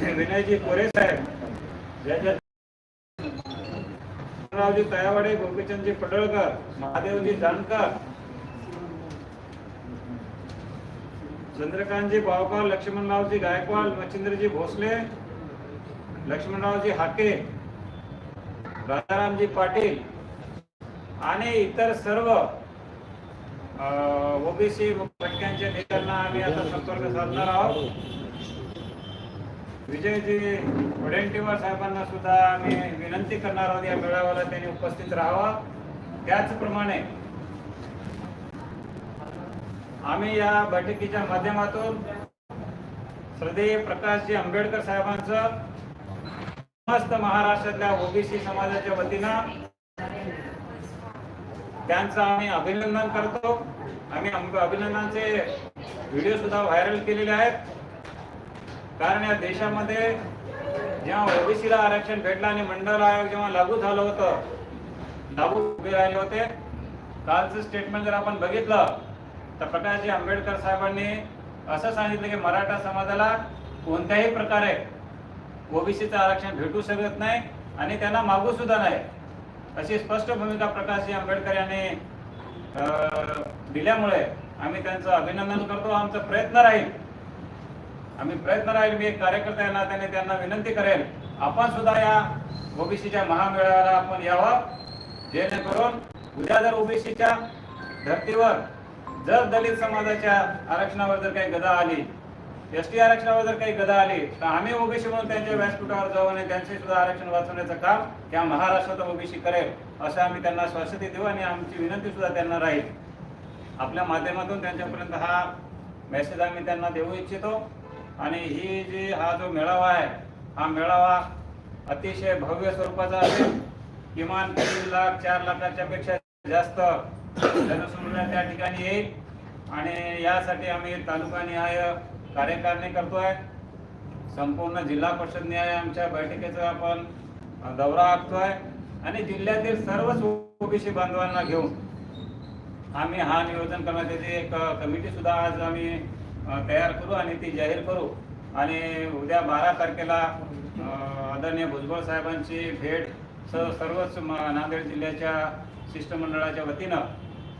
विनयजी कोरे साहेब ज्याच्या रावजी तयावाडे गोपीचंदजी पडळकर महादेवजी जानकर चंद्रकांतजी बावकर लक्ष्मणरावजी गायकवाड मच्छिंद्रजी भोसले लक्ष्मणरावजी हाके राजारामजी पाटील आणि इतर सर्व ओबीसी घटकांच्या नेत्यांना आम्ही आता संपर्क साधणार आहोत. विजयजी वडेंटीवार साहेबांना सुद्धा आम्ही विनंती करणार आहोत या मेळाव्याला त्यांनी उपस्थित राहावा. त्याचप्रमाणे आम्ही या बैठकीच्या माध्यमातून श्रद्धेय प्रकाशजी आंबेडकर साहेबांचं समस्त महाराष्ट्रातल्या ओबीसी समाजाच्या वतीनं त्यांचं आम्ही अभिनंदन करतो. आम्ही अं- अभिनंदनाचे व्हिडिओ सुद्धा व्हायरल केलेले आहेत. कारण या देशामध्ये जेव्हा ओबीसीला आरक्षण भेटलं आणि मंडळ आयोग जेव्हा लागू झालं होतं लागू उभे राहिले होते कालचं स्टेटमेंट जर आपण बघितलं तर प्रकाशजी आंबेडकर साहेबांनी असं सांगितलं की मराठा समाजाला कोणत्याही प्रकारे ओबीसीचं आरक्षण भेटू शकत नाही आणि त्यांना मागू सुद्धा नाही. अशी स्पष्ट भूमिका प्रकाशजी आंबेडकर यांनी दिल्यामुळे आम्ही त्यांचं अभिनंदन करतो. आमचा प्रयत्न राहील आम्ही प्रयत्न राहील मी एक कार्यकर्ता आहे नात्याने त्यांना विनंती करेल. आपण सुद्धा या ओबीसीच्या महामेळाव्याला आपण यावं. जेणेकरून उद्या जर ओबीसीच्या धर्तीवर जर दलित समाजाच्या आरक्षणावर जर काही गदा आली एस टी आरक्षणावर जर काही गदा आली तर आम्ही ओबीसी म्हणून त्यांच्या व्यासपीठावर जाऊ आणि त्यांचे सुद्धा आरक्षण वाचवण्याचं काम या महाराष्ट्रात ओबीसी करेल असं आम्ही त्यांना स्वास्थ्य देऊ आणि आमची विनंती सुद्धा त्यांना राहील. आपल्या माध्यमातून त्यांच्यापर्यंत हा मेसेज आम्ही त्यांना देऊ इच्छितो. आणि ही जी हा जो मेळावा आहे हा मेळावा अतिशय भव्य स्वरूपाचा असेल किमान तीन लाख चार लाखाच्या पेक्षा जास्त जनसमुदाय त्या ठिकाणी येईल. आणि यासाठी आम्ही तालुका न्याय कार्यकारिणी करतोय. संपूर्ण जिल्हा परिषद न्याय आमच्या बैठकीचा आपण दौरा आखतोय. आणि जिल्ह्यातील सर्वच ओबीसी बांधवांना घेऊन आम्ही हा नियोजन करण्यात येते. एक कमिटी सुद्धा आज आम्ही तयार करू आणि ती जाहीर करू. आणि उद्या बारा तारखेला आदरणीय भुजबळ साहेबांची भेट स सर्वच नांदेड जिल्ह्याच्या शिष्टमंडळाच्या वतीनं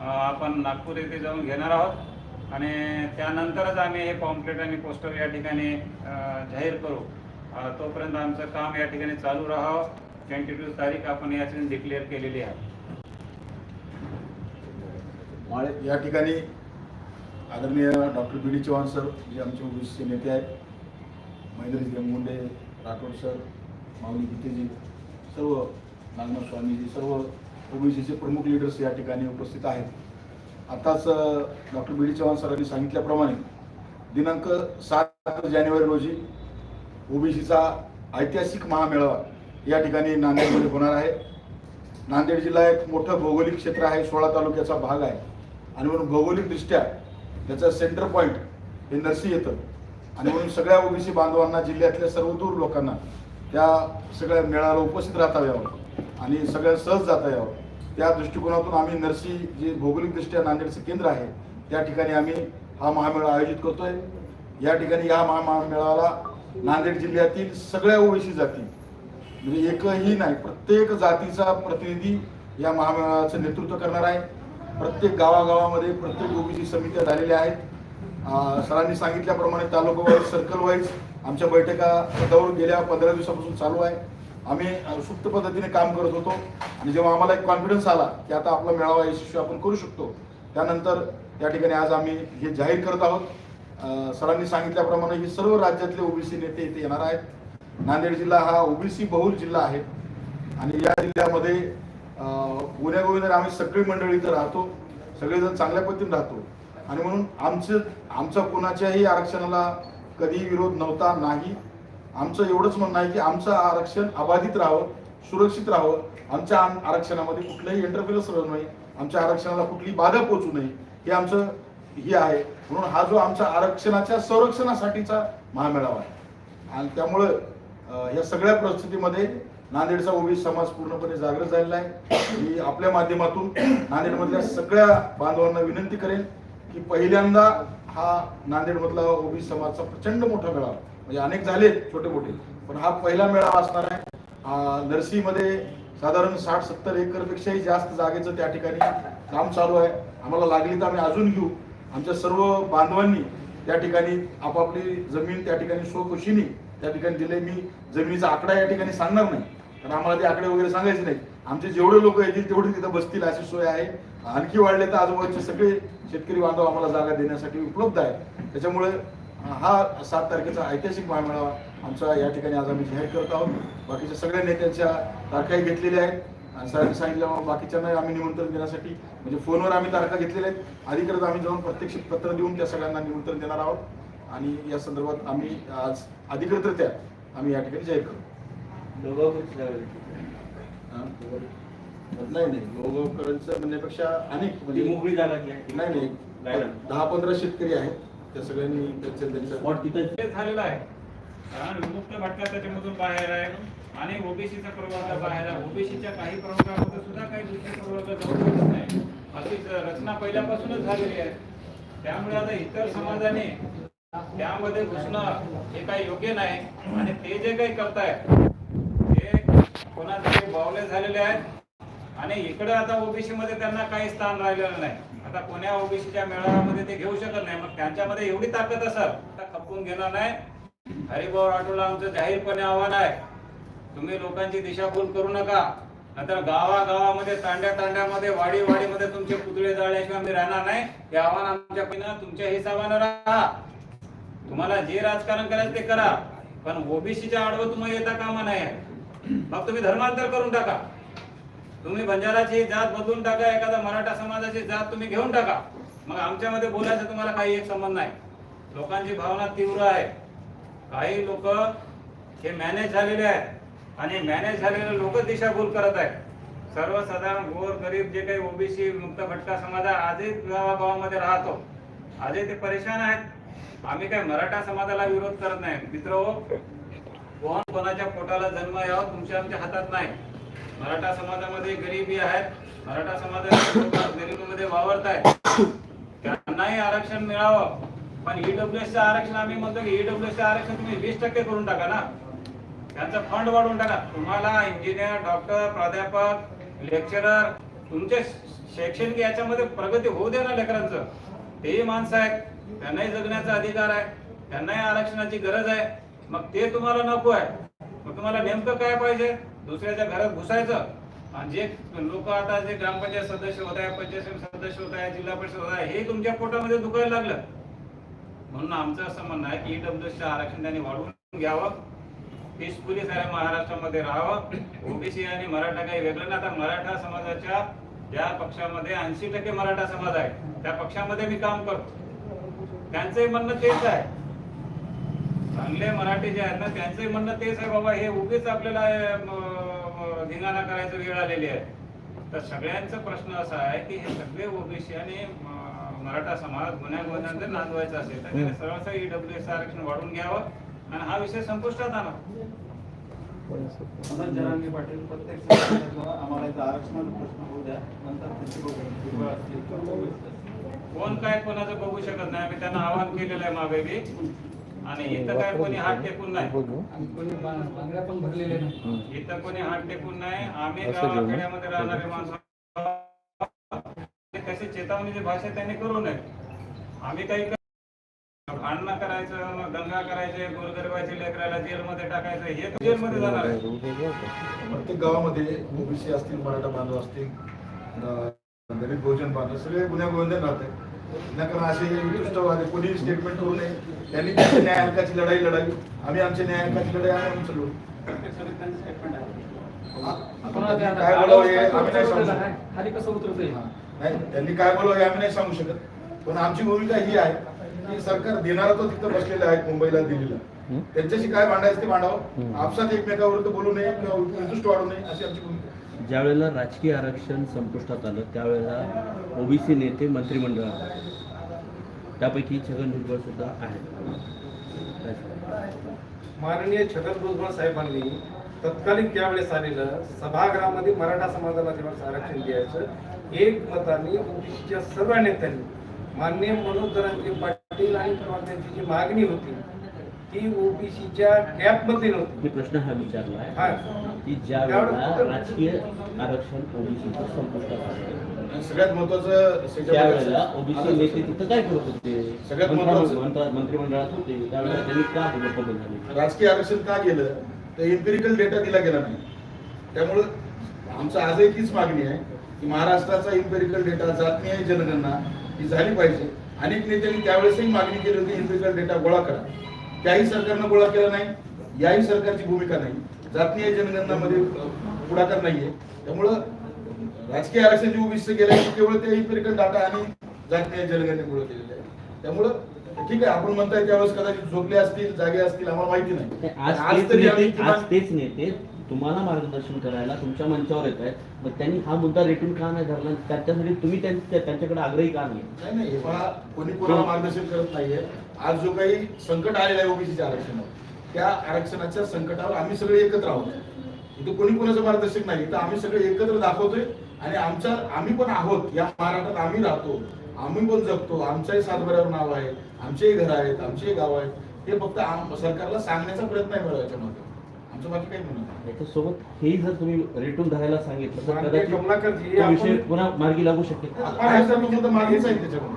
आपण नागपूर येथे जाऊन घेणार आहोत. आणि त्यानंतरच आम्ही हे पॉम्पलेट आणि पोस्टर या ठिकाणी जाहीर करू. तोपर्यंत आमचं काम या ठिकाणी चालू राहावं. टेंटेटिव्ह तारीख आपण याची डिक्लेअर केलेली आहे. या ठिकाणी आदरणीय doctor B D Chavan sir जे आमचे ओबीसीचे नेते आहेत महेंद्रजी मुंडे राठोड सर माऊली गीतेजी सर्व नागनाथ स्वामीजी सर्व ओबीसीचे प्रमुख लीडर्स या ठिकाणी उपस्थित आहेत. आताच डॉक्टर बी डी चव्हाण सरांनी सांगितल्याप्रमाणे दिनांक सात जानेवारी रोजी ओबीसीचा ऐतिहासिक महामेळावा या ठिकाणी नांदेडमध्ये होणार आहे. नांदेड जिल्हा एक मोठं भौगोलिक क्षेत्र आहे सोळा तालुक्याचा भाग आहे. आणि म्हणून भौगोलिकदृष्ट्या त्याचं सेंटर पॉईंट हे नरसी येतं. आणि म्हणून सगळ्या ओबीसी बांधवांना जिल्ह्यातल्या सर्वदूर लोकांना त्या सगळ्या मेळाव्याला उपस्थित राहता यावं आणि सगळ्या सहज जाता यावं. त्या दृष्टिकोनातून आम्ही नरसी जे भौगोलिकदृष्ट्या नांदेडचं केंद्र आहे त्या ठिकाणी आम्ही हा महामेळा आयोजित करतोय. या ठिकाणी या महामेळाला नांदेड जिल्ह्यातील सगळ्या ओबीसी जाती म्हणजे एकही नाही प्रत्येक जातीचा प्रतिनिधी या महामेळाचं नेतृत्व करणार आहे. प्रत्येक गावागावामध्ये प्रत्येक ओबीसी समित्या झालेल्या आहेत. सरांनी सांगितल्याप्रमाणे तालुकावाईज सर्कल वाईज आमच्या बैठका दौर गेल्या पंधरा दिवसापासून चालू आहे. आम्ही सुप्त पद्धतीने काम करत होतो. आणि जेव्हा आम्हाला एक कॉन्फिडन्स आला की आता आपला मेळावा यशस्वी आपण करू शकतो त्यानंतर या ठिकाणी आज आम्ही हे जाहीर करत आहोत. सरांनी सांगितल्याप्रमाणे हे सर्व राज्यातले ओबीसी नेते इथे येणार आहेत. नांदेड जिल्हा हा ओबीसी बहुल जिल्हा आहे. आणि या जिल्ह्यामध्ये गुन्हेगोविंदर आम्ही सगळी मंडळी इथं राहतो. सगळेजण चांगल्या पद्धतीने राहतो. आणि म्हणून आमचं आमचा कोणाच्याही आरक्षणाला कधीही विरोध नव्हता नाही. आमचं एवढंच म्हणणं आहे की आमचं आरक्षण अबाधित राहावं सुरक्षित राहावं. आमच्या आरक्षणामध्ये कुठलंही इंटरफिरन्स राहू नये. आमच्या आरक्षणाला कुठली बाधा पोचू नये. हे आमचं हे आहे. म्हणून हा जो आमच्या आरक्षणाच्या संरक्षणासाठीचा महामेळावा आहे. आणि त्यामुळं या सगळ्या परिस्थितीमध्ये नांदेडचा ओबीसी समाज पूर्णपणे जागृत झालेला आहे. मी आपल्या माध्यमातून नांदेडमधल्या सगळ्या बांधवांना विनंती करेन की पहिल्यांदा हा नांदेडमधला ओबीसी समाजचा प्रचंड मोठा मेळावा म्हणजे अनेक झाले छोटे मोठे पण हा पहिला मेळावा असणार आहे. नर्सीमध्ये नरसीमध्ये साधारण साठ सत्तर एकरपेक्षाही जास्त जागेचं त्या ठिकाणी काम चालू आहे. आम्हाला लागली तर आम्ही अजून घेऊ. आमच्या सर्व बांधवांनी त्या ठिकाणी आपापली जमीन त्या ठिकाणी स्वखुशीने त्या ठिकाणी दिले मी. जमिनीचा आकडा या ठिकाणी सांगणार नाही. कारण आम्हाला ते आकडे वगैरे सांगायचे नाही. आमचे जेवढे लोक येतील तेवढे तिथं बसतील अशी सोय आहे. आणखी वाढले तर आजूबाजूचे सगळे शेतकरी बांधव आम्हाला जागा देण्यासाठी उपलब्ध आहे त्याच्यामुळे हा सात तारखेचा ऐतिहासिक महामेळावा आमचा या ठिकाणी आज आम्ही जाहीर करत आहोत. बाकीच्या सगळ्या नेत्यांच्या तारखाही घेतलेल्या आहेत. आणि सरांनी सांगितलं बाकीच्यांना आम्ही निमंत्रण देण्यासाठी म्हणजे फोनवर आम्ही तारखा घेतलेल्या आहेत. अधिकृत आम्ही जाऊन प्रत्यक्ष पत्र देऊन त्या सगळ्यांना निमंत्रण देणार आहोत. आणि या संदर्भात आम्ही आज अधिकृतरित्या आम्ही या ठिकाणी जाहीर करू हा? नाही नाही. लोगोकरांचं म्हणण्यापेक्षा अनेक म्हणजे मोकळी जागा. नाही नाही. दहा पंधरा शेतकरी आहेत. त्या सगळ्यांनी त्यांच्या झालेलं आहे. कारण विमुक्त भटका त्याच्यामधून बाहेर आहे. आणि ओबीसीचा प्रवर्ग बाहेर आहे. ओबीसीच्या काही प्रवर्गामध्ये सुद्धा काही दुसरे प्रवर्ग जाऊ शकत नाही. अशीच रचना पहिल्यापासूनच झालेली आहे. त्यामुळे आता इतर समाजाने त्यामध्ये घुसणं हे काही योग्य नाही. आणि ते जे काही करतायत कोणाचे बावले झालेले आहेत? आणि इकडे आता ओबीसी मध्ये त्यांना काही स्थान राहिलेलं नाही. आता कोण्या ओबीसीच्या मेळाव्यामध्ये ते घेऊ शकत नाही? मग त्यांच्यामध्ये एवढी ताकद असेल आता खपवून घेणार नाही. हरिभाऊ राठोडला आमचं जाहीरपणे आव्हान आहे. तुम्ही लोकांची दिशाभूल करू नका. नंतर गावागावामध्ये तांड्या तांड्यामध्ये वाडी वाडीमध्ये तुमचे पुतळे जाळल्याशिवाय आम्ही राहणार नाही. हे आव्हान आमच्या पिनं तुमच्या हिसाबानं राहा. तुम्हाला जे राजकारण करायचं ते करा. पण ओबीसीच्या आडवं तुम्हाला येता कामा नाही मग तुम्ही धर्मांतर करून टाका. तुम्ही बंजाराची जात बदलून टाका एखादा मराठा समाजाची जात तुम्ही घेऊन टाका. मग आमच्यामध्ये बोलायचं तुम्हाला काही एक संबंध नाही. लोकांची भावना तीव्र आहे. काही लोक हे मॅनेज झालेले आहेत. आणि मॅनेज झालेले लोक दिशाभूल करत आहेत. सर्वसाधारण गोर गरीब जे काही ओबीसी मुक्त भटका समाज आहे आजही गावागावामध्ये राहतो. आजही ते परेशान आहेत. आम्ही काय मराठा समाजाला विरोध करत नाही. मित्र हो, कोण कोणाच्या पोटाला जन्म यावा तुमच्या आमच्या हातात नाही. मराठा समाजामध्ये गरिबी आहेत. मराठा समाजाचे गरिबीमध्ये वावरत आहेत. त्यांनाही आरक्षण मिळावं. पण ईडब्ल्यूएस आरक्षण आम्ही म्हणतो की ईडब्ल्यूएस आरक्षण तुम्ही वीस टक्के करून टाका ना. त्यांचा फंड वाढवून टाका. तुम्हाला इंजिनियर डॉक्टर प्राध्यापक लेक्चरर तुमचे शैक्षणिक याच्यामध्ये प्रगती होऊ दे ना लेकरांचं. तेही माणसं आहेत. त्यांनाही जगण्याचा अधिकार आहे. त्यांनाही आरक्षणाची गरज आहे. मग ते तुम्हाला नको आहे. मग तुम्हाला नेमकं काय पाहिजे? दुसऱ्याच्या घरात घुसायचं. आणि जे लोक आता जे ग्रामपंचायत सदस्य होत आहे पंचायत सदस्य होत आहे जिल्हा परिषद होत आहे हे तुमच्या पोटामध्ये दुखायला लागलं. म्हणून आमचं असं म्हणणं आहे की ईडब्ल्यूचं आरक्षण त्यांनी वाढवून घ्यावं. पीसफुली साऱ्या महाराष्ट्रामध्ये राहावं. ओबीसी आणि मराठा काही वेगळं नाही. आता मराठा समाजाच्या ज्या पक्षामध्ये ऐंशी टक्के मराठा समाज आहे. त्या पक्षामध्ये मी काम करतो. त्यांचंही म्हणणं तेच आहे. चांगले मराठी जे आहेत ना त्यांचंही म्हणणं तेच आहे बाबा हे उगीच आपल्याला धिंगाणा करायचं वेळ आलेली आहे तर सगळ्यांचा प्रश्न असा आहे की हे सगळे ओबीसी आणि मराठा समाज गुन्ह्या गुन्ह्यांचे नांदवायचं असेल तर त्याने सर्वस्व ईडब्ल्यूएस आरक्षण वाढवून घ्यावं आणि हा विषय संपुष्टात आणा मनोज जरांगे पाटील प्रत्येक समाजाला आम्हाला इथं आरक्षणाचा प्रश्न होऊ द्या नंतर त्यांची बघू. किंवा असतील तर बघू. कोण काय कोणाचं बघू शकत नाही आम्ही त्यांना आवाहन केलेलं आहे मागे बी आणि इथं काय कोणी हात टेकून नाही? आणि कोणी बा- बांगड्या पण भरलेल्या नाही. इथं कोणी हात टेकून नाही. आम्ही गावाखेड्यामध्ये राहणारे माणसं कशी चेतावणीची भाषा त्यांनी करू नये. आम्ही काही कर- भांडणं करायचं मग दंगा करायचे गोरगरिबाच्या लेकराला जेलमध्ये टाकायचं हे तर जेलमध्ये जाणार आहे. प्रत्येक गावामध्ये ओबीसी असतील मराठा बांधव असतील अं, दलित बहुजन बांधव सगळे गुन्ह्या गोविंदन राहते. विनाकारण असे उत्कृष्टवादी कोणी स्टेटमेंट करू नये. त्यांनी त्यांच्या न्याय हक्काची लढाई लढावी. आम्ही आमच्या न्याय हक्काची लढाई आम्ही आमचं लढू काय बोलावं हे खाली आम्ही नाही सांगू उतरतं शकत. ना, खाली कसं हा. नाही त्यांनी काय बोलावं हे आम्ही नाही सांगू शकत. पण आमची भूमिका ही आहे की सरकार देणारा तो तिथं बसलेला आहे मुंबईला दिल्लीला. त्यांच्याशी काय भांडायचं ते भांडावं. आपसात एकमेकाविरुद्ध बोलू नये किंवा उत्कृष्ट वाढू नये अशी आमची भूमिका आहे. ज्या वेळेला राजकीय आरक्षण संपुष्टात आलं त्यावेळेला ओबीसी नेते मंत्रिमंडळात आले. त्यापैकी छगन भुजबळ सुद्धा आहेत. माननीय छगन भुजबळ साहेबांनी तत्कालीन त्यावेळेस आलेलं सभागृहामध्ये मराठा समाजाला जेव्हा आरक्षण द्यायचं एक मताने सर्व नेत्यांनी माननीय मनोज जरांगे पाटील आणि त्यांची जी मागणी होती ती ओबीसीच्या कॅपमध्ये नव्हती. मी प्रश्न हा विचारला हा. आहे की ज्या वेळेला राजकीय आरक्षण ओबीसीचं संपुष्टात आलं सगळ्यात महत्वाचं त्यावेळेला ओबीसी नेते तिथं काय करत होते? सगळ्यात मंत्रिमंडळात होते. त्यावेळेला त्यांनी का बदल झाले? राजकीय आरक्षण का गेलं? तर एम्पिरिकल डेटा दिला गेला नाही. त्यामुळं आमचं आजही तीच मागणी आहे की महाराष्ट्राचा एम्पिरिकल डेटा जातनीय जनगणना. ही झाली पाहिजे. अनेक नेत्यांनी त्यावेळेसही मागणी केली होती एम्पिरिकल डेटा गोळा करा. त्याही सरकारनं गोळा केला नाही याही सरकारची भूमिका नाही. जातनीय जनगणनामध्ये अ, पुढाकार नाहीये. त्यामुळं राजकीय आरक्षण जे ओबीसी गेलं आहे ते केवळ ते एम्पिरिकल डाटा आणि जागतिक जनगणनेमुळे केलेलं आहे. त्यामुळं ठीक आहे आपण म्हणताय त्यावेळेस कदाचित झोपले असतील जागे असतील आम्हाला माहिती नाही. आज तेच नेते तुम्हाला मार्गदर्शन करायला तुमच्या मंचावर येत आहेत. मग त्यांनी हा मुद्दा रेटून का नाही धरला? त्याच्यासाठी तुम्ही त्यांच्या- त्यांच्याकडे आग्रही का नाही नाही नाही हे पहा कोणी कोणाला मार्गदर्शन करत नाहीये. आज जो काही संकट आलेलं आहे ओबीसीच्या आरक्षणावर त्या आरक्षणाच्या संकटावर आम्ही सगळे एकत्र आहोत. इथं कोणी कोणाचं मार्गदर्शक नाही. तर आम्ही सगळे एकत्र दाखवतोय आणि आमच्या आम्ही पण आहोत. या महाराष्ट्रात आम्ही राहतो. आम्ही पण जगतो. आमच्याही सातबऱ्यावर नाव आहे. आमचेही घर आहेत. आमचेही गाव आहेत. हे फक्त आम- सरकारला सांगण्याचा प्रयत्न आहे मला याच्यामध्ये. आमचं बाकी काही नाही. हेही जर तुम्ही रेटून धरायला सांगितलं तर माननीय कदाचित कमलाकरजी, तो विषय आपण- पुन्हा मार्गी लागू शकेल.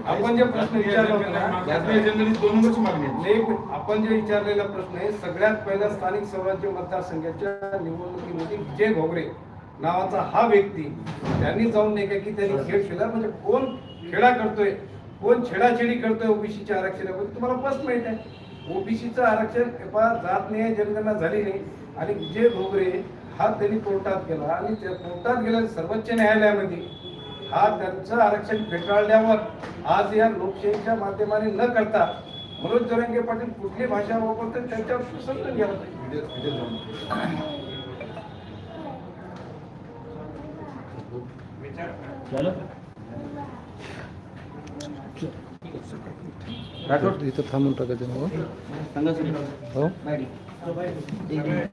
आपण आहे जे प्रश्न विचारला होता ना, जागतिक जनगणनेत दोन नंबरची मागणी आहे. नाही, आपण जे विचारलेला प्रश्न आहे सगळ्यात पहिला स्थानिक स्वराज्य मतदारसंघाच्या निवडणुकीमध्ये विजय घोगरे नावाचा हा व्यक्ती त्यांनी जाऊन नाही का की त्यांनी खेळ खेळला. म्हणजे कोण खेळा करतोय कोण छेडाछेडी करतोय ओबीसीच्या आरक्षणामध्ये तुम्हाला स्पष्ट माहीत आहे. ओबीसीचं आरक्षण हे जात न्याय जनगणना झाली नाही. आणि विजय घोगरे हा त्यांनी कोर्टात गेला आणि त्या कोर्टात गेल्या सर्वोच्च न्यायालयामध्ये हा त्यांचं आरक्षण फेटाळल्यावर आज या लोकशाहीच्या माध्यमाने न करता मनोज जरंगे पाटील कुठली भाषा वापरतात त्यांच्यावर समजून. झालं राठोड. इथं थांबून टाकायचं हो. Давай. Давай.